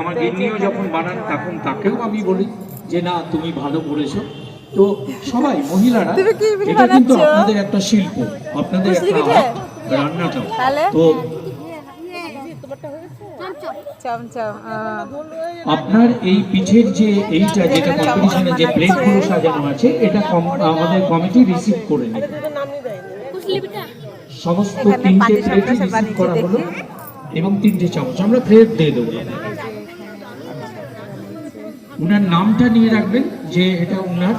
আমার গিন্নিও যখন বানান তখন তাকেও আমি বলি যে না তুমি ভালো করেছ। তো সবাই মহিলারা এটা কিন্তু আপনাদের একটা শিল্প আপনাদের একটা তো আপনার এই পিঠের যে এইটা যেটা কম্পিটিশনে যে প্লেটগুলো সাজানো আছে এটা আমাদের কমিটি রিসিভ করে নেবে। সমস্ত তিনটে প্লেটই রিসিভ করা হলো এবং তিনটে চামচ। আমরা প্লেট দিয়ে দেবো। উনার নামটা নিয়ে রাখবেন যে এটা উনার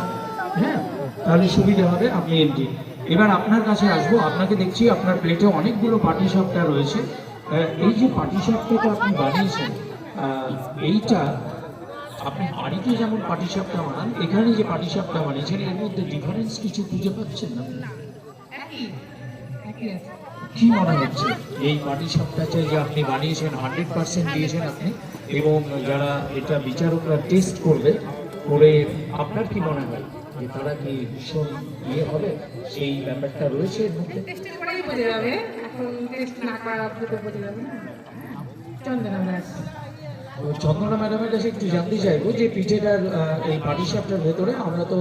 হ্যাঁ তাহলে সুবিধা হবে, আপনি এমডি এবার আপনার কাছে আসব, আপনাকে দেখছি আপনার প্লেটে অনেকগুলো পাটি সাপটা রয়েছে। এই যে পাটি সাপটাটা আপনি বানিয়েছেন এইটা আপনি বাড়িতে যেমন পাটি সাপটা বানান, এখানে যে পাটি সাপটা বানিয়েছেন, এর মধ্যে ডিফারেন্স কিছু খুঁজে পাচ্ছেন না? কি মনে হচ্ছে? এই পাটি সাপটাতে যে আপনি বানিয়েছেন হান্ড্রেড পার্সেন্ট দিয়েছেন আপনি? এবং যারা এটা বিচারকরা টেস্ট করবে করে আপনার কি মনে হয় যে তারা কি ভীষণ ইয়ে হবে? সেই ব্যাপারটা রয়েছে এর টেস্টের পরেই বোঝা যাবে। এখন টেস্ট না করা বোঝা যাবে না। চন্দনা ম্যাডামের কাছে একটু জানতে চাইব যে পিঠেটার এই পাটি সাপটার ভেতরে আমরা তো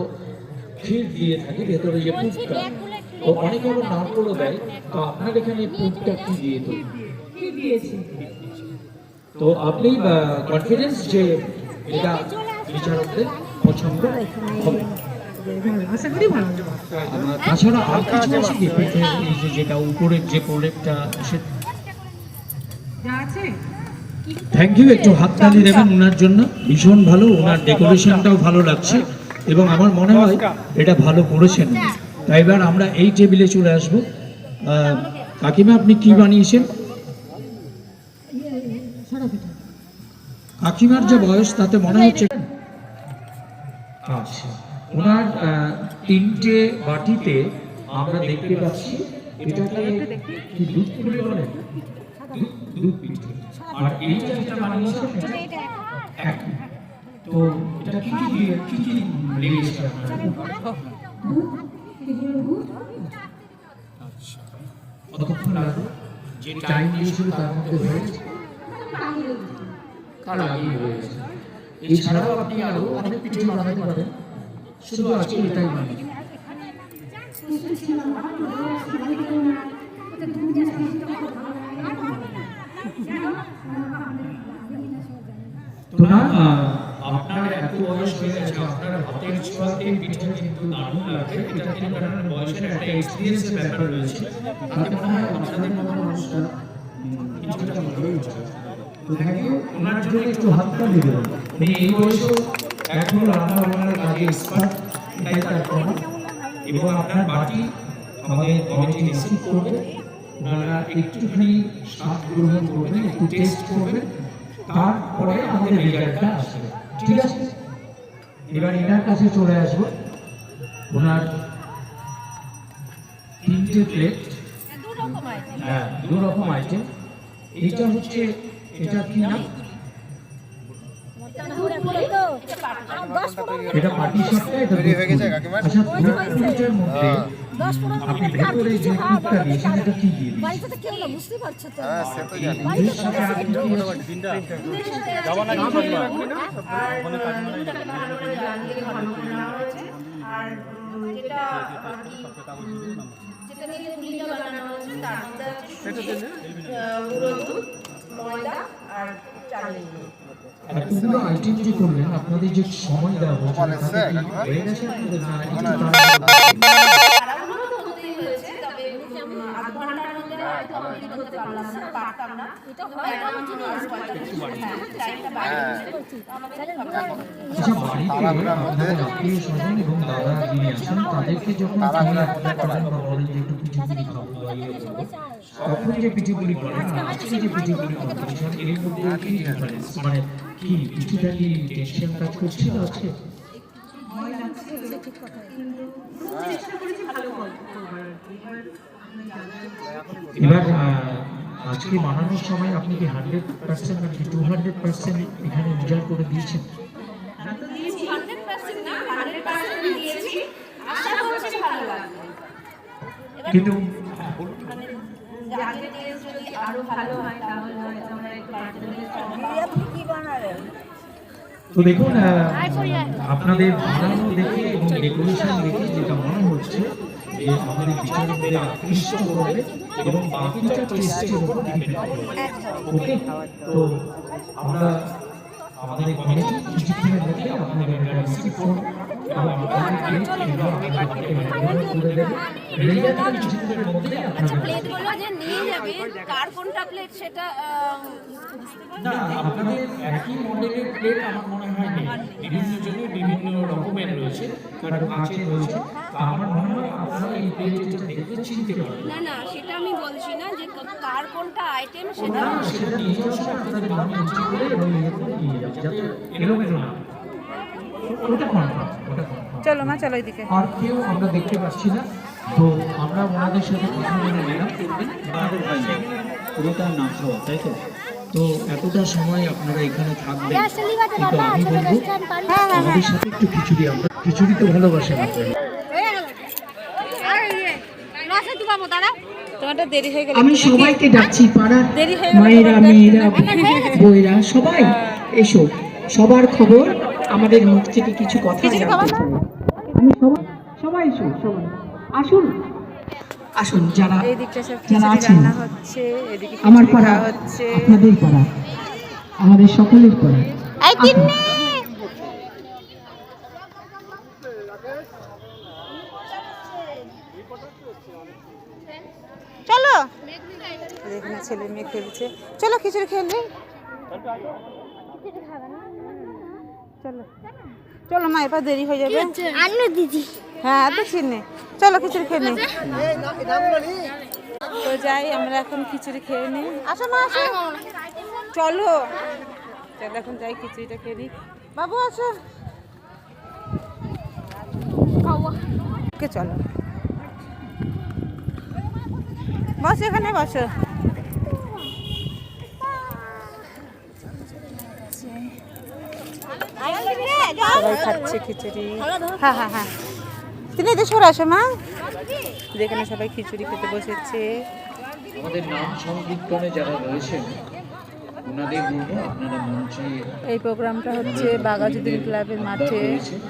ক্ষীর দিয়ে থাকি ভেতরে যে পুরটা তো অনেকে আবার নারকলও দেয়। তো আপনার এখানে পুরটা কি দিয়ে কি দিয়েছি? তো আপনি কনফিডেন্স যে এটা বিচারকদের পছন্দ হবে। তাছাড়া যেটা যে প্রোডাক্টটা থ্যাংক ইউ একটু ওনার জন্য। ভীষণ ভালো ওনার ডেকোরেশনটাও ভালো লাগছে। এবং আমার মনে হয় এটা ভালো করেছেন। তাই এবার আমরা এই টেবিলে চলে আসব। কাকিমা, আপনি কি বানিয়েছেন? কাকিমার যে বয়স তাতে মনে হচ্ছে আচ্ছা ওনার তিনটে বাটিতে আমরা দেখতে পাচ্ছি এটাকে কি দুধ পিঠে বলে দুধ- দুধ পিঠে। আর এইটা যেটা বানিয়েছে এটা এক। তো এটা কি কি কি কি লেগেছে আচ্ছা। কতক্ষণ লাগবে? যে টাইম দিয়েছিল তার মধ্যে হয়ে কাল আগেই হয়ে গেছে। এছাড়াও আপনি আরও অনেক পিঠে বানাতে পারেন শুধু আজকে এটাই বানিয়ে তো না আপনার এত বয়স হয়ে গেছে আপনার হাতের ছোঁয়াতে পিঠে কিন্তু দারুণ লাগে এটা কিন্তু আপনার বয়সের একটা এক্সপিরিয়েন্সের ব্যাপার রয়েছে। তাতে মনে হয় আপনাদের মতো মানুষটা কিছুটা ভালোই হবে ওনার জন্য একটু হাতটা দেবেন উনি এই বয়সেও এখনও রান্না বান্নার কাজে এবং আপনার বাটি আমাদের কমিটি ওনারা একটুখানি স্বাদ গ্রহণ করবেন, একটু করবেন, তারপরে আমাদের রেজাল্টটা আসবে। ঠিক আছে? এবার এনার কাছে চলে আসব। ওনার তিনটে প্লেট হ্যাঁ দু রকম আইটেম এইটা হচ্ছে এটা কি এটা তৈরি হয়ে গেছে কাকিমার? আচ্ছা পুরো মধ্যে আপনি ভেতরে যে কুকটা দিয়েছেন এটা কি দিয়ে বাড়িতে তো কেউ না বুঝতে পারছ তো। হ্যাঁ সে জানি। বাড়িতে যেটা আর কি যেটা নিয়ে পুলিটা বানানো হচ্ছে তার মধ্যে আছে সুজি, আহ, গুঁড়ো দুধ। ময়দা আর চালের গুঁড়ো এতগুলো আইটেম করলেন আপনাদের যে সময় দেওয়া হয়েছে। তাড়াহুড়ো তো হতেই তবে আধ ঘণ্টার মধ্যে হয়তো পারলাম না পারতাম না। এটা হয়। হ্যাঁ, সবটা আচ্ছা যে একটু পিঠেপুলি ইয়ে করব তখন যে পিঠেপুলি করেন আজকে যে পিঠেপুলি কম্পিটিশন এর মধ্যে কি ডিফারেন্স মানে কি কিছুটা কি টেনশন কাজ করছিল আজকে। এবার আজকে বানানোর সময় আপনি কি hundred percent to hundred percent এখানে উজাড় করে দিয়েছেন? কিন্তু তো দেখুন আপনাদের বানানো দেখে এবং ডেকোরেশন দেখে যেটা আমাদের বিচারকদের আকৃষ্ট করবে এবং বাকিটা টেস্টের উপর ডিপেন্ড করবে। ওকে তো আমরা আমাদের কমিটি কিছুক্ষণের মধ্যে আমাদের রিসিভ করব। প্লেট করে কোনটা প্লেট সেটা প্লেট বিভিন্ন রকমের রয়েছে কারণ কাঁচের রয়েছে আমার মনে হয় আপনারা এই প্লেটটা দেখে চিনতে পারবেন না না, সেটা আমি বলছি না যে কার কোনটা আইটেম সেটা সেটা নিয়ে আপনাদের নাম এন্ট্রি করে এবং যাতে এলোমেলো না। ওটা কনফার্ম চলো মা চলো এদিকে। আর কেউ আমরা দেখতে পাচ্ছি না তো আমরা ওনাদের সাথে কথা বলে নিলাম। আমাদের ভাই পুরোটা না খাওয়া তাই তো? তো এতটা সময় আপনারা এখানে থাকবেন কিন্তু আমি বলব আমাদের সাথে একটু খিচুড়ি আমরা খিচুড়ি তো ভালোবাসেন আপনারা তোমারটা দেরি হয়ে গেল আমি সবাইকে ডাকছি পাড়ার হয়ে মায়েরা মেয়েরা বইরা সবাই এসো সবার খবর আমাদের মুখ থেকে কিছু কথা? আমি সবাই সবাই এসো সবাই। আসুন। আসুন যারা যারা আছেন। হচ্ছে এদিকে আমার পাড়া হচ্ছে। আপনাদের পাড়া আমাদের সকলের পাড়া। চলো। ছেলে মেয়ে খেলছে। চলো খিচুড়ি খেলবে চলো। চলো মা এবার দেরি হয়ে যাবে। আন্নু দিদি। হ্যাঁ তো চিনে চলো খিচুড়ি খেয়ে নি। তো যাই আমরা এখন খিচুড়ি খেয়ে নিই আসো মা আসো। চলো। চলো এখন যাই খিচুড়িটা খেয়ে নিই বাবু আসো। ওকে চলো। বস এখানে বসো। সবাই খাচ্ছে খিচুড়ি। হ্যাঁ হ্যাঁ হ্যাঁ। তুমি এদের সরে আসো মা। যেখানে সবাই খিচুড়ি খেতে বসেছে। আমাদের নাম সংকীর্তনে যারা রয়েছেন ওনাদের বলব আপনারা মঞ্চে এই প্রোগ্রামটা হচ্ছে বাগাজুদ্দিন ক্লাবের মাঠে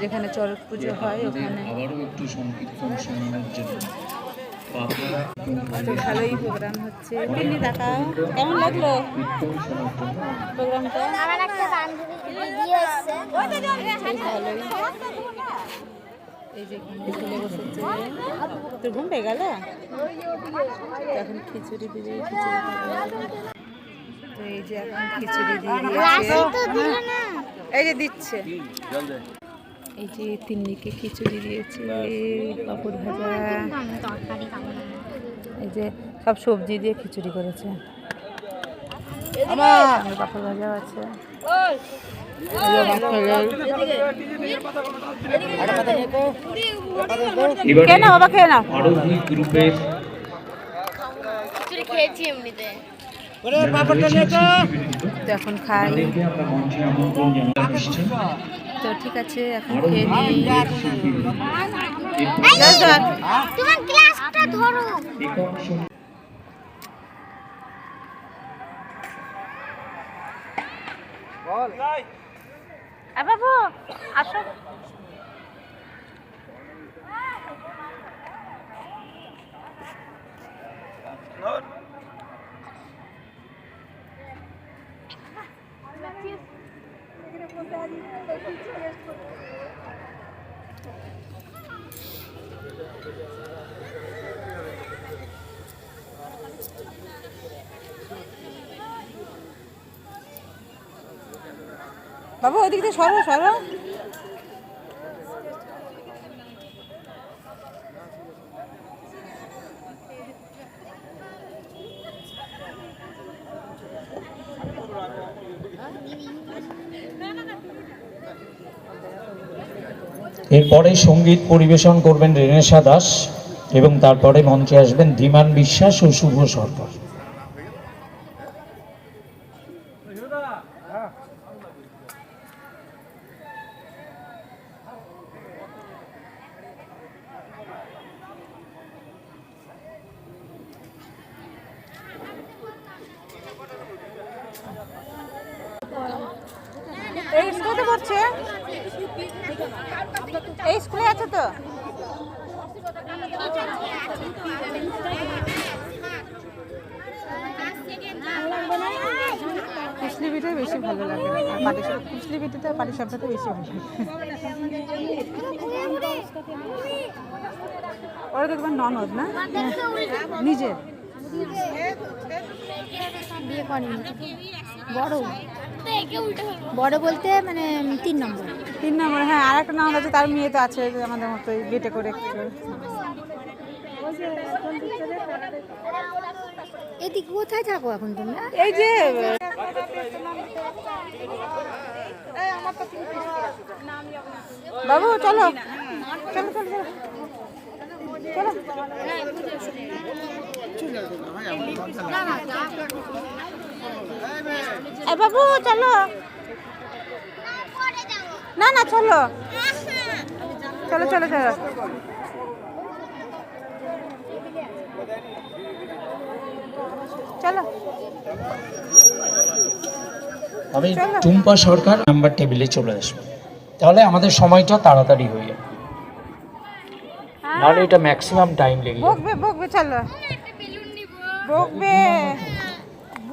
যেখানে চড়ক পুজো হয় ওখানে। আবারও একটু সংকীর্তন শোনানোর জন্য। তো ভালোই প্রোগ্রাম হচ্ছে। পিন্নি দেখাও কেমন লাগল প্রোগ্রামটা আমার একটা বান্ধবী দিদি এসছে ভালোই। এই যে এখানে বসেছে। তোর ঘুম পেয়ে গেল? এখন খিচুড়ি দিবি তো এই যে এখন খিচুড়ি দিয়ে এই যে দিচ্ছে। এই যে তিন্নিকে খিচুড়ি দিয়েছে পাপড় ভাজা। এই যে সব সবজি দিয়ে খিচুড়ি করেছে। পাপড় ভাজা আছে। নাও বাবা খেয়ে খেয়েছি এমনিতে। এখন খাই। তো ঠিক আছে এখন খেয়ে নিই। তোমার ক্লাসটা ধরো। সংগীত বাবু আসো। বাবু ওইদিক দিয়ে সরো সরো। এরপরে সংগীত পরিবেশন করবেন রেনেশা দাস এবং তারপরে মঞ্চে আসবেন ধীমান বিশ্বাস ও শুভ সরকার। এই স্কুলে পড়ছে। এই স্কুলে আছে তো? কুসলি পিঠে বেশি ভালো লাগে। আর পাটি কুসলি পিঠেতে পাটি সাপটাতে বেশি ভালো লাগে। ওরা তো তোমার ননদ না? নিজের। বিয়ে করেনি। বড়। বড় বলতে মানে তিন নম্বর। তিন নম্বর হ্যাঁ আর একটা ননদ আছে তার মেয়ে তো আছে আমাদের মতোই গেটে করে এদিকে কোথায় থাকো এখন তোমরা? এই যে বাবু চলো চলো চলো। চলো। বাবু চলো। না না চলো। চলো চলো চলো। চলো। আমি টুম্পা সরকার নাম্বার টেবিলে চলে আসব। তাহলে আমাদের সময়টা তাড়াতাড়ি হয়ে যাবে। নাহলে এটা ম্যাক্সিমাম টাইম লেগে যাবে। বকবে বকবে চলো। বকবে।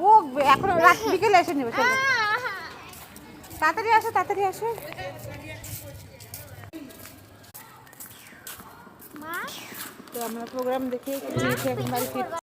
বকবে। এখন রাত বিকেলে এসে নেবে চলো। তাড়াতাড়ি আসো তাড়াতাড়ি আসো। তো আমরা প্রোগ্রাম দেখে এখন বাড়ি ফিরছি।